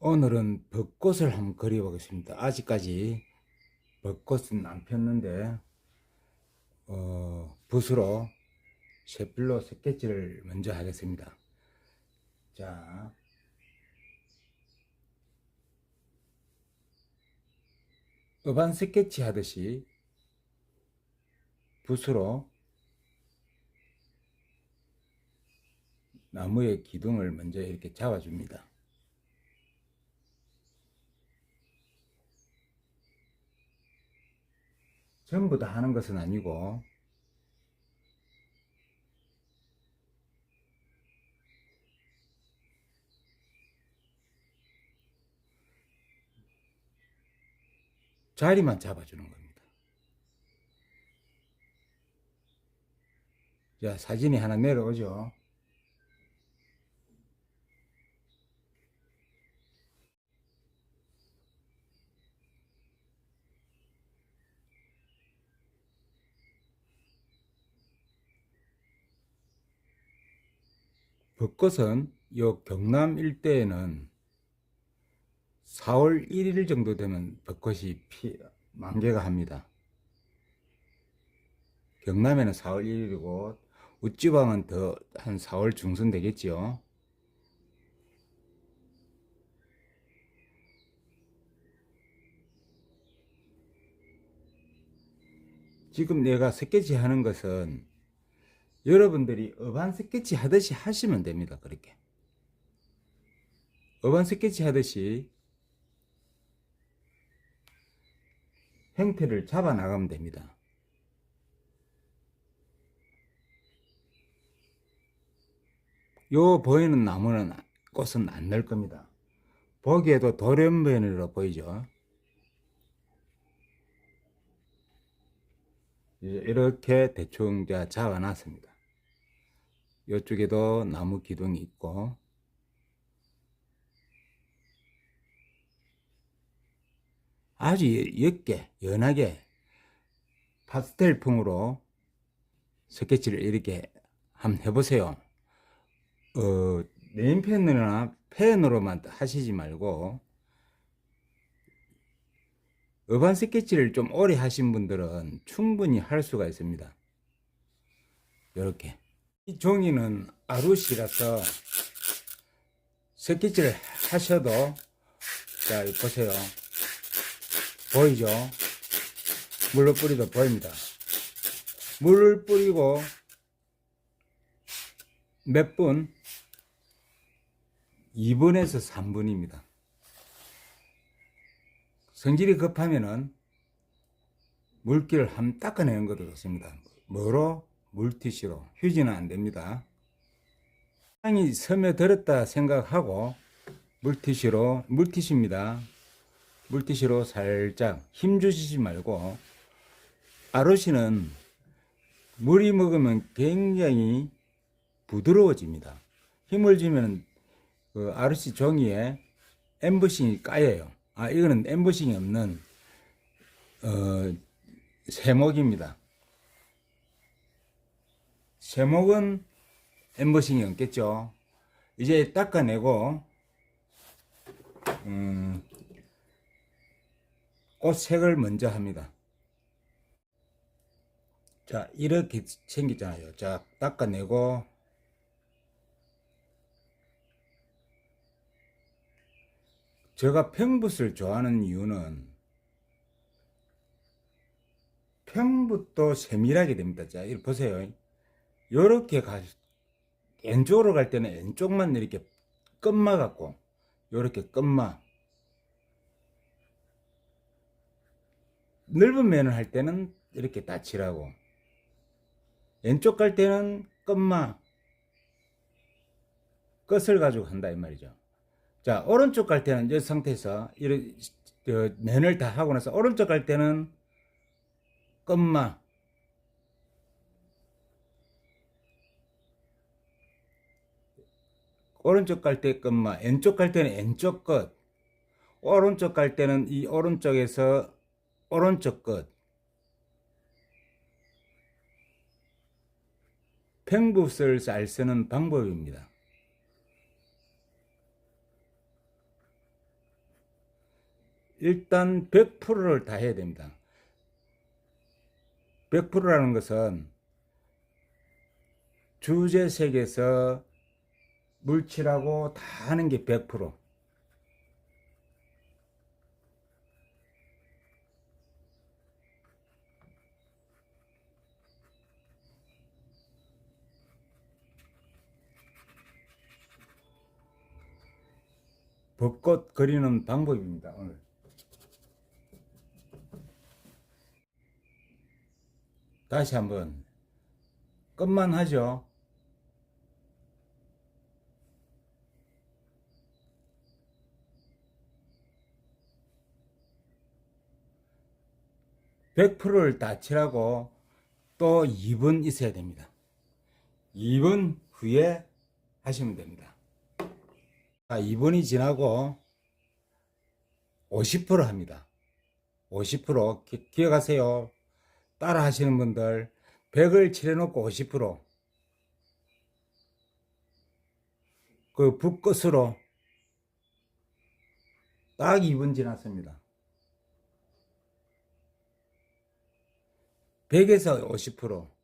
오늘은 벚꽃을 한번 그려보겠습니다. 아직까지 벚꽃은 안 폈는데, 어, 붓으로 쉐필로 스케치를 먼저 하겠습니다. 자, 어반 스케치 하듯이 붓으로 나무의 기둥을 먼저 이렇게 잡아줍니다. 전부 다 하는 것은 아니고 자리만 잡아주는 겁니다. 자, 사진이 하나 내려오죠. 벚꽃은 요 경남 일대에는 4월 1일 정도 되면 벚꽃이 피, 만개가 합니다. 경남에는 4월 1일이고 우지방은 더 한 4월 중순 되겠지요. 지금 내가 스케치 하는 것은 여러분들이 어반 스케치 하듯이 하시면 됩니다. 그렇게. 어반 스케치 하듯이 형태를 잡아 나가면 됩니다. 요 보이는 나무는 꽃은 안낼 겁니다. 보기에도 돌연변으로 보이죠. 이렇게 대충 자 잡아 놨습니다. 이쪽에도 나무 기둥이 있고 아주 옅게 연하게 파스텔풍으로 스케치를 이렇게 한번 해보세요. 어, 네임펜이나 펜으로만 하시지 말고 어반 스케치를 좀 오래 하신 분들은 충분히 할 수가 있습니다. 이렇게 이 종이는 아루시라서 스케치를 하셔도 자 보세요 보이죠 물로 뿌리도 보입니다 물을 뿌리고 몇 분? 2분에서 3분입니다 성질이 급하면은 물기를 한번 닦아내는 것도 좋습니다. 뭐로? 물티슈로. 휴지는 안 됩니다. 향이 스며들었다 생각하고 물티슈로, 물티슈입니다. 물티슈로 살짝 힘 주시지 말고 아로시는 물이 먹으면 굉장히 부드러워집니다. 힘을 주면 그 아로시 종이에 엠버싱이 까여요. 아, 이거는 엠버싱이 없는, 어, 세목입니다. 세목은 엠버싱이 없겠죠. 이제 닦아내고, 음, 꽃색을 먼저 합니다. 자, 이렇게 생겼잖아요. 자, 닦아내고, 제가 평붓을 좋아하는 이유는 평붓도 세밀하게 됩니다. 자, 이렇게 보세요. 요렇게 가, 왼쪽으로 갈 때는 왼쪽만 이렇게 끝마 갖고, 요렇게 끝마. 넓은 면을 할 때는 이렇게 따치라고. 왼쪽 갈 때는 끝마. 끝을 가지고 한다, 이 말이죠. 자, 오른쪽 갈 때는 이 상태에서 이런 어, 면을 다 하고 나서 오른쪽 갈 때는 끝마 오른쪽 갈 때 끝마 왼쪽 갈 때는 왼쪽 끝 오른쪽 갈 때는 이 오른쪽에서 오른쪽 끝 팽붓을 잘 쓰는 방법입니다. 일단 100%를 다 해야 됩니다. 100%라는 것은 주제색에서 물칠하고 다 하는 게 100%. 벚꽃 그리는 방법입니다. 오늘. 다시 한번 끝만 하죠. (100%를) 다 칠하고 또 2분 있어야 됩니다. 2분 후에 하시면 됩니다. 자, 2분이 지나고 50% 합니다. 50% 기, 기억하세요. 따라 하시는 분들 100을 칠해놓고 50%. 그 붓끝으로 딱 2분 지났습니다. 100에서 50%.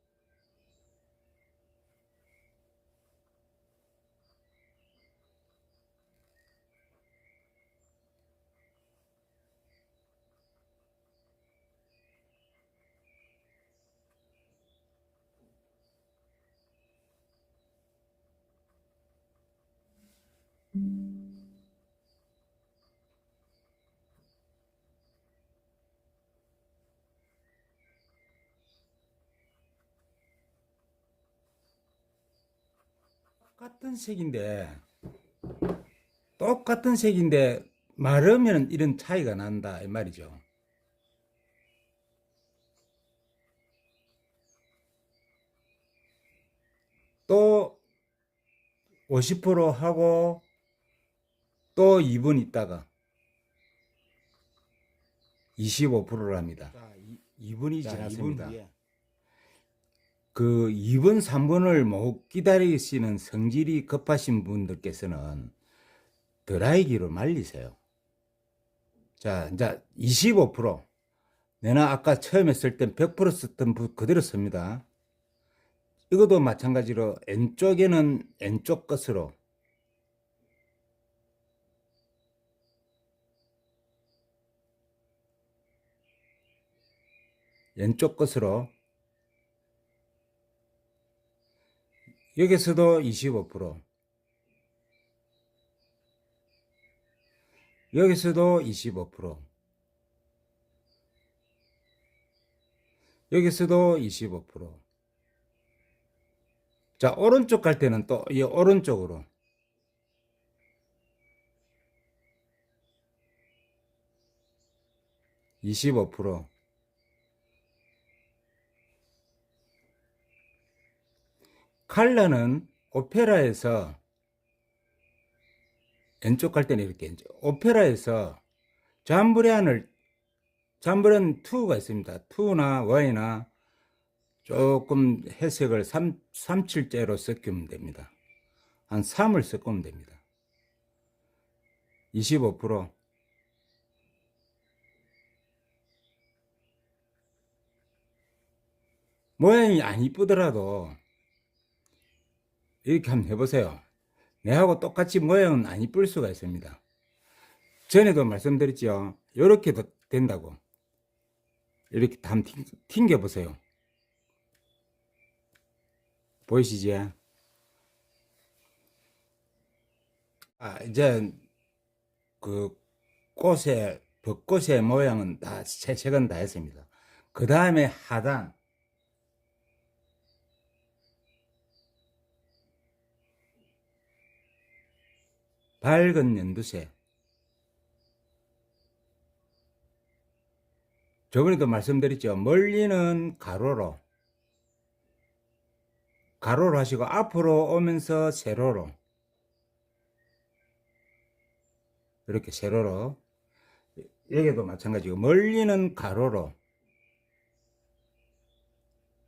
똑같은 색인데 똑같은 색인데 마르면 이런 차이가 난다 이 말이죠. 또 50% 하고 또 2분 있다가 25%를 합니다. 2분이 지났습니다. 그 2번, 3번을 못 기다리시는 성질이 급하신 분들께서는 드라이기로 말리세요. 자, 이제 25%. 내가 아까 처음에 쓸땐100% 썼던 붓 그대로 씁니다. 이것도 마찬가지로 왼쪽에는 왼쪽 것으로 왼쪽 것으로 여기서도 25% 여기서도 25% 여기서도 25% 자, 오른쪽 갈 때는 또 이 오른쪽으로. (25% 칼라는 오페라에서 왼쪽 갈 때는 이렇게 이제 오페라에서 잠브레안을 잠브레안 2가 있습니다. 2나 Y나 조금 해석을 3, 3칠째로 섞으면 됩니다. 한 3을 섞으면 됩니다. 25% 모양이 안 이쁘더라도 이렇게 한번 해보세요. 내하고 똑같이 모양은 안 이쁠 수가 있습니다. 전에도 말씀드렸죠. 이렇게 된다고. 이렇게 한번 튕겨 보세요. 보이시지? 아, 이제 그 꽃의 벚꽃의 모양은 다 채색은 다 했습니다. 그 다음에 하단 밝은 연두색 저번에도 말씀드렸죠. 멀리는 가로로 가로로 하시고 앞으로 오면서 세로로. 이렇게 세로로. 여기도 마찬가지고 멀리는 가로로.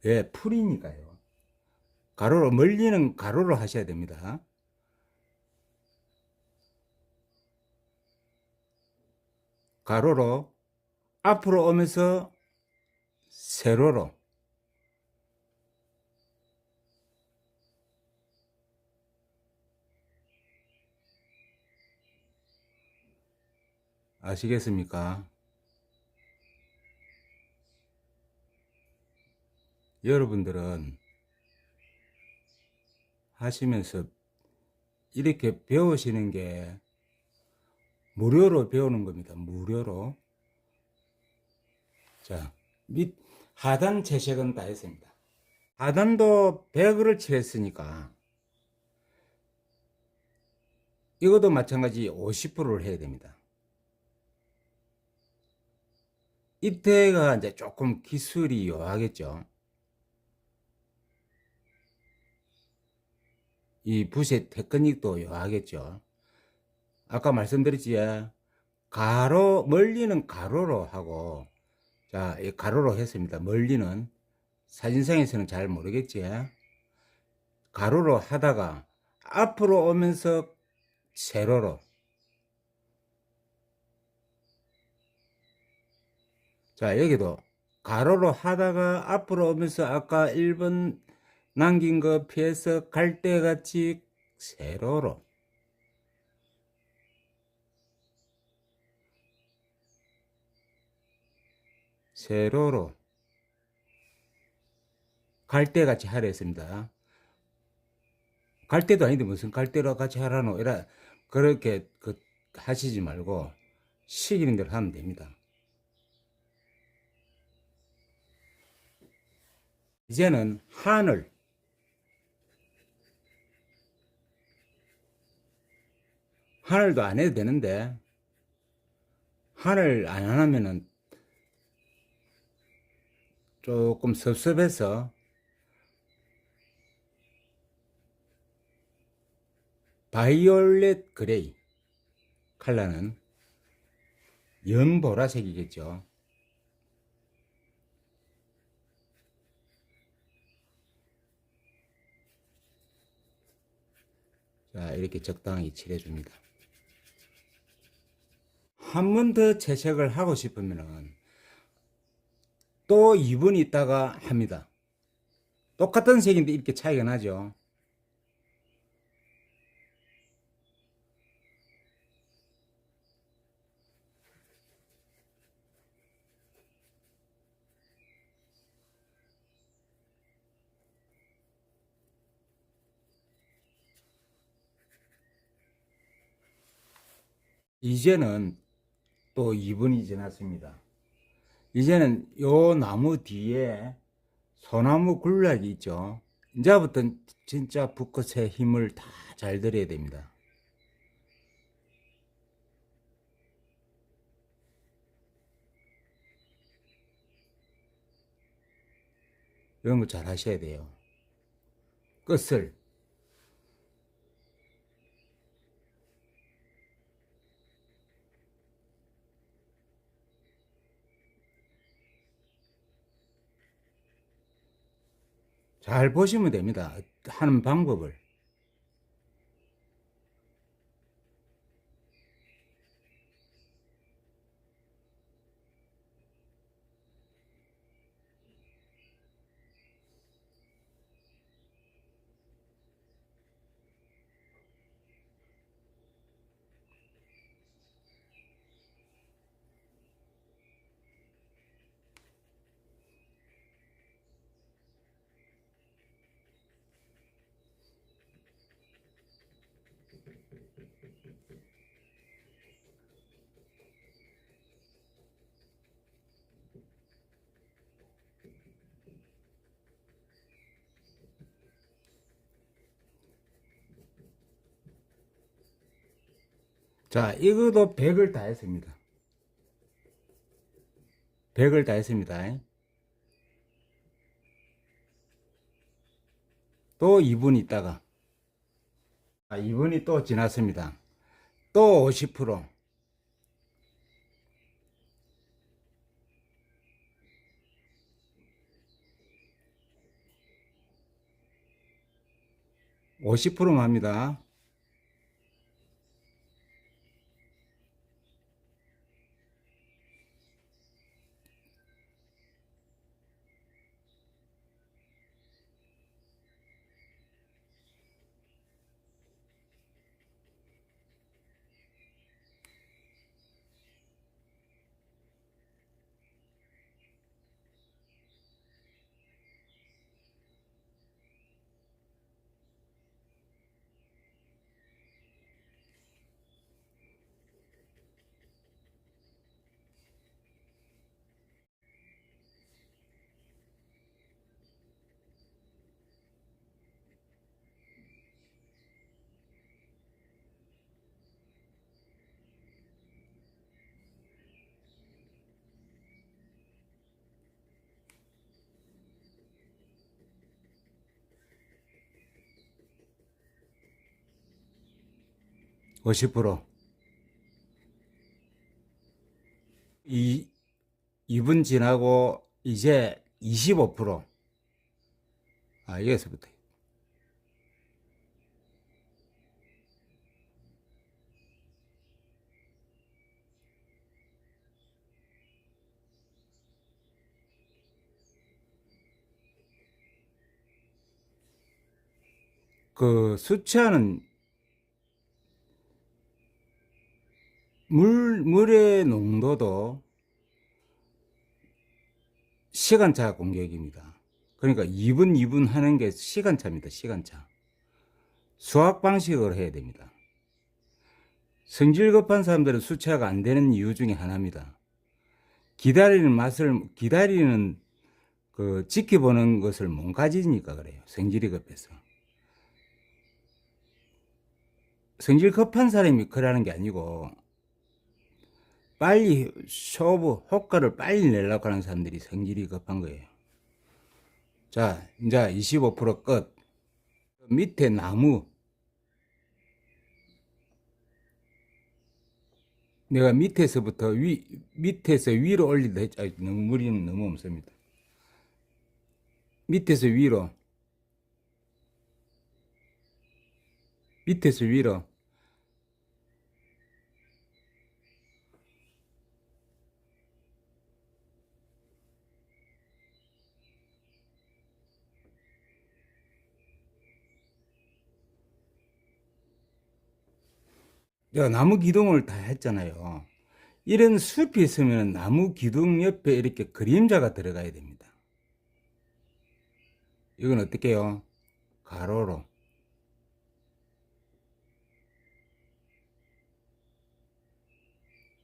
왜 풀이니까요. 가로로 멀리는 가로로 하셔야 됩니다 가로로 앞으로 오면서 세로로 아시겠습니까? 여러분들은 하시면서 이렇게 배우시는 게 무료로 배우는 겁니다. 무료로. 자, 밑, 하단 채색은 다 했습니다. 하단도 100을 칠했으니까 이것도 마찬가지 50%를 해야 됩니다. 이때가 이제 조금 기술이 요하겠죠. 이 붓의 테크닉도 요하겠죠. 아까 말씀드렸지, 가로, 멀리는 가로로 하고, 자, 이 가로로 했습니다. 멀리는 사진상에서는 잘 모르겠지. 가로로 하다가 앞으로 오면서 세로로. 자, 여기도 가로로 하다가 앞으로 오면서 아까 1번 남긴 거 피해서 갈때 같이 세로로. 세로로. 갈때 같이 하려 했습니다. 갈 때도 아닌데 무슨 갈 때로 같이 하라노. 이라, 그렇게 그 하시지 말고 시키는 대로 하면 됩니다. 이제는 하늘. 하늘도 안 해도 되는데, 하늘 안 하면은 조금 섭섭해서 바이올렛 그레이 컬러는 연보라색이겠죠. 자, 이렇게 적당히 칠해줍니다. 한 번 더 채색을 하고 싶으면은 또 2분 있다가 합니다. 똑같은 색인데 이렇게 차이가 나죠. 이제는 또 2분이 지났습니다. 이제는 요 나무 뒤에 소나무 군락이 있죠. 이제부터 진짜 붓끝의 힘을 다 잘 들여야 됩니다. 이런 거 잘 하셔야 돼요. 끝을 잘 보시면 됩니다. 하는 방법을. 자, 이것도 100을 다 했습니다. 100을 다 했습니다. 또 2분 있다가 아, 2분이 또 지났습니다. 또 50%. (50%만) 합니다. 50%. 이 2분 지나고 이제 25%. 아, 여기서부터. 그 수치하는 물, 물의 농도도 시간차 공격입니다. 그러니까 2분, 2분 하는 게 시간차입니다. 시간차. 수학 방식으로 해야 됩니다. 성질 급한 사람들은 수치화가 안 되는 이유 중에 하나입니다. 기다리는 맛을, 기다리는 그 지켜보는 것을 못 가지니까 그래요. 성질이 급해서. 성질 급한 사람이 그러는 게 아니고 빨리 쇼부 효과를 빨리 내려고 하는 사람들이 성질이 급한 거예요. 자, 이제 25%끝. 밑에 나무. 내가 밑에서부터 위, 밑에서 위로 올리다 했죠. 아이, 너무 무리는 너무 없습니다. 밑에서 위로. 밑에서 위로. 내가 나무 기둥을 다 했잖아요. 이런 숲이 있으면 나무 기둥 옆에 이렇게 그림자가 들어가야 됩니다. 이건 어떻게 해요? 가로로.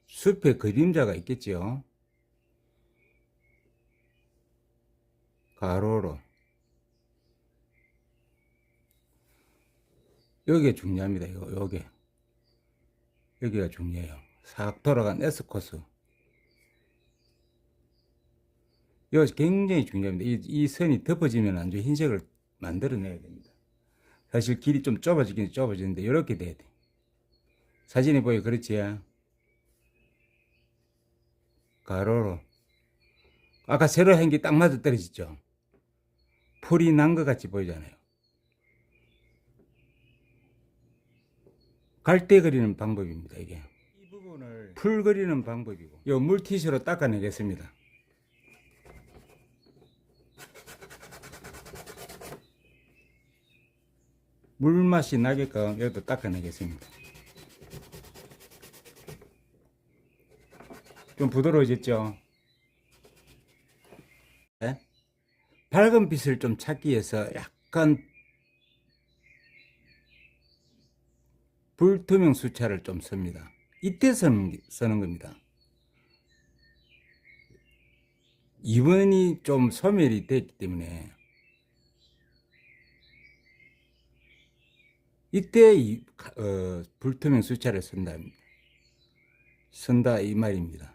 숲에 그림자가 있겠죠? 가로로. 여기가 중요합니다. 이거, 요게. 여기가 중요해요. 싹 돌아간 S 코스. 이거 굉장히 중요합니다. 이, 이 선이 덮어지면 안 좋은 흰색을 만들어내야 됩니다. 사실 길이 좀 좁아지긴 좁아지는데 이렇게 돼야 돼. 사진에 보여 그렇지? 가로로. 아까 세로 한 게 딱 맞아 떨어지죠? 풀이 난 것 같이 보이잖아요. 갈대 그리는 방법입니다, 이게. 이 부분을 풀 그리는 방법이고, 요 물티슈로 닦아내겠습니다. 물맛이 나게끔 여기도 닦아내겠습니다. 좀 부드러워졌죠? 네? 밝은 빛을 좀 찾기 위해서 약간 불투명 수차를 좀 씁니다. 이때 쓰는, 쓰는 겁니다. 2번이 좀 소멸이 됐기 때문에 이때 이, 어, 불투명 수차를 쓴다. 쓴다 이 말입니다.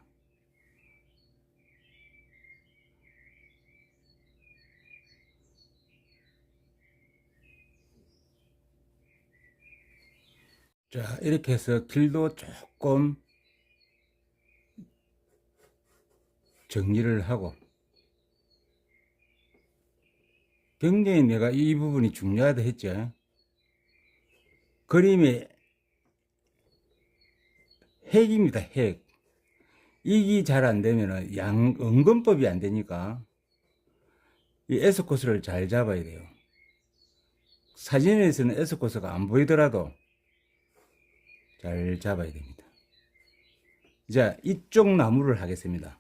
자, 이렇게 해서 길도 조금 정리를 하고 굉장히 내가 이 부분이 중요하다 했죠. 그림의 핵입니다, 핵. 이기 잘 안 되면은 양, 은근법이 안 되니까 이 S 코스를 잘 잡아야 돼요. 사진에서는 S 코스가 안 보이더라도 잘 잡아야 됩니다. 이제 이쪽 나무를 하겠습니다.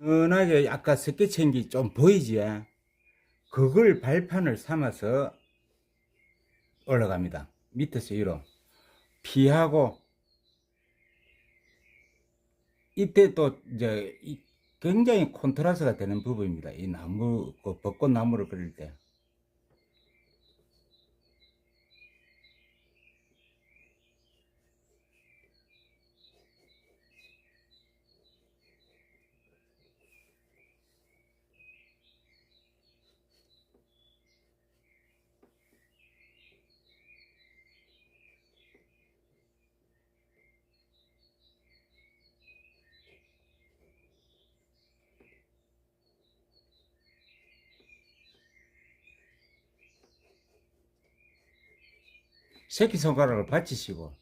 은하게 아까 스케치한 좀 보이지? 그걸 발판을 삼아서 올라갑니다. 밑에서 위로. 피하고, 이때 또, 이제, 굉장히 콘트라스가 되는 부분입니다. 이 나무, 그 벚꽃 나무를 그릴 때. 새끼손가락을 받치시고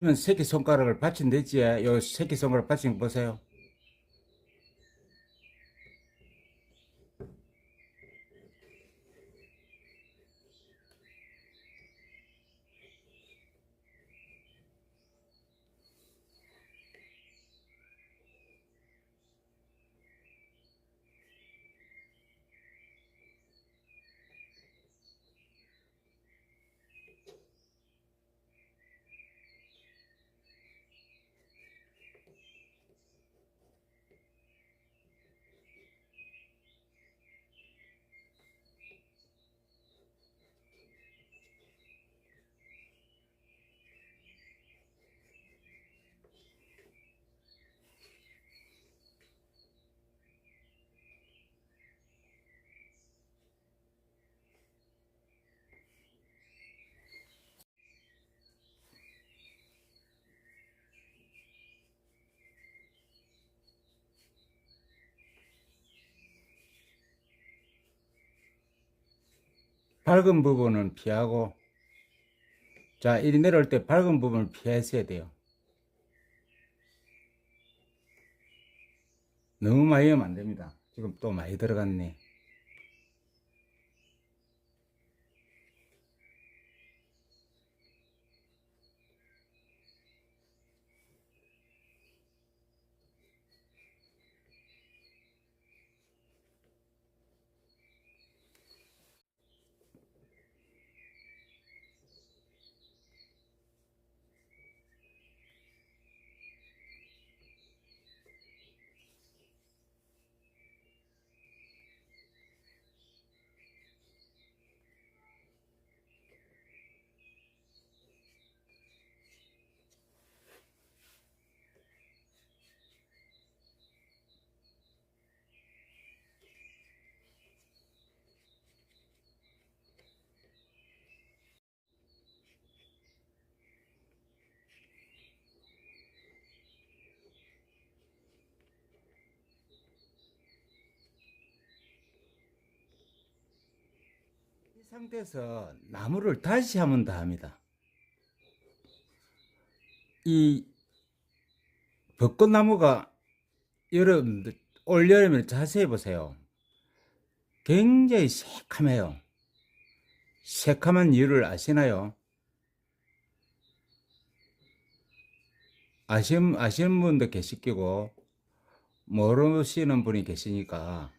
새끼손가락을 받친 됐지? 요 새끼손가락 받친 거 보세요. 밝은 부분은 피하고 자 이리 내려올 때 밝은 부분을 피했어야 돼요. 너무 많이 하면 안 됩니다. 지금 또 많이 들어갔네 상태에서 나무를 다시 한번 더 합니다. 이 벚꽃나무가 여러분들 올여름에 자세히 보세요. 굉장히 새카매요. 새카만 이유를 아시나요? 아시는, 아시는 분도 계실 거고, 모르시는 분이 계시니까,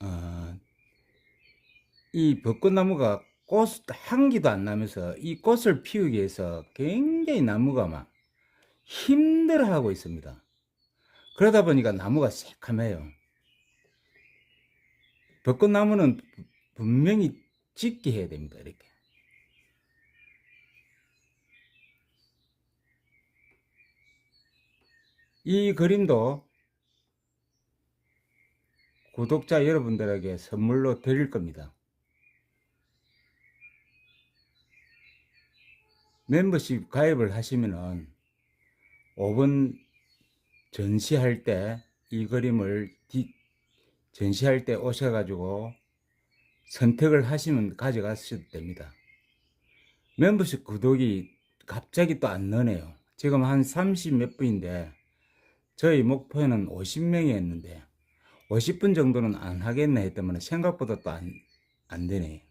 어, 이 벚꽃나무가 꽃 향기도 안 나면서 이 꽃을 피우기 위해서 굉장히 나무가 막 힘들어하고 있습니다. 그러다 보니까 나무가 새카매요. 벚꽃나무는 분명히 짙게 해야 됩니다. 이렇게. 이 그림도 구독자 여러분들에게 선물로 드릴 겁니다. 멤버십 가입을 하시면은 5번 전시할 때 이 그림을 뒤- 전시할 때 오셔가지고 선택을 하시면 가져가셔도 됩니다. 멤버십 구독이 갑자기 또안 느네요. 지금 한 30 몇 분인데 저희 목표는 50명이 었는데 50분 정도는 안 하겠네 했더니 생각보다 또 안, 안 되네.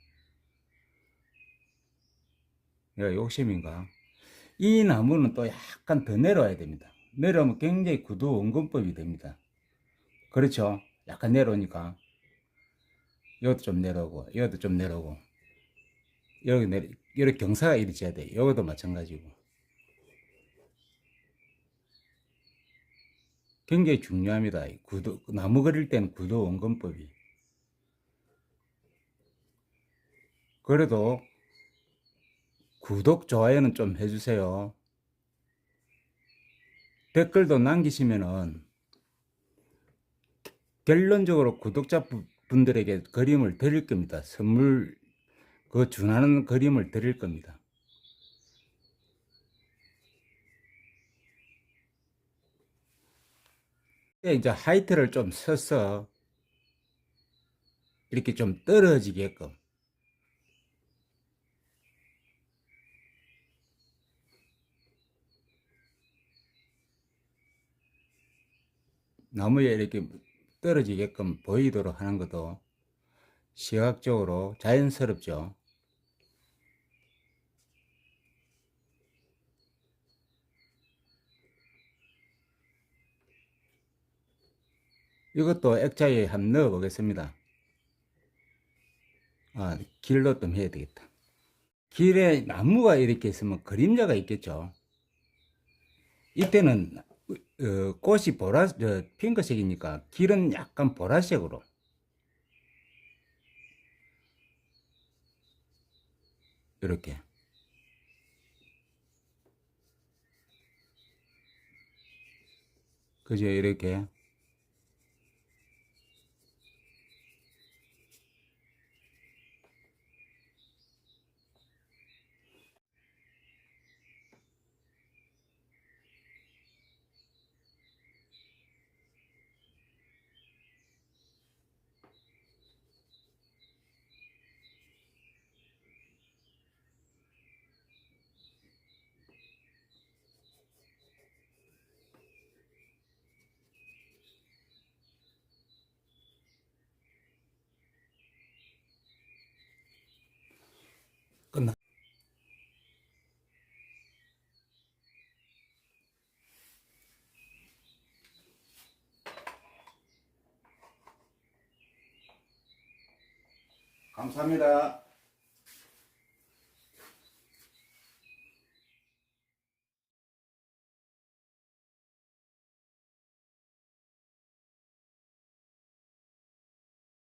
내가 욕심인가? 이 나무는 또 약간 더 내려와야 됩니다. 내려오면 굉장히 구두 원근법이 됩니다. 그렇죠? 약간 내려오니까. 이것도 좀 내려오고, 이것도 좀 내려오고. 여기 내려, 이렇게 경사가 해야 돼. 이것도 마찬가지고. 굉장히 중요합니다. 이 구도, 나무 그릴 때는 구도 원근법이. 그래도 구독, 좋아요는 좀 해주세요. 댓글도 남기시면은 결론적으로 구독자 부- 분들에게 그림을 드릴 겁니다. 선물, 그 준하는 그림을 드릴 겁니다. 이제 하이트를 좀 써서 이렇게 좀 떨어지게끔 나무에 이렇게 떨어지게끔 보이도록 하는 것도 시각적으로 자연스럽죠. 이것도 액자에 한번 넣어 보겠습니다. 아, 길로 좀 해야 되겠다. 길에 나무가 이렇게 있으면 그림자가 있겠죠. 이때는 어, 꽃이 보라, 저, 핑크색이니까 길은 약간 보라색으로. 이렇게. 그죠, 이렇게. 끝나. 감사합니다.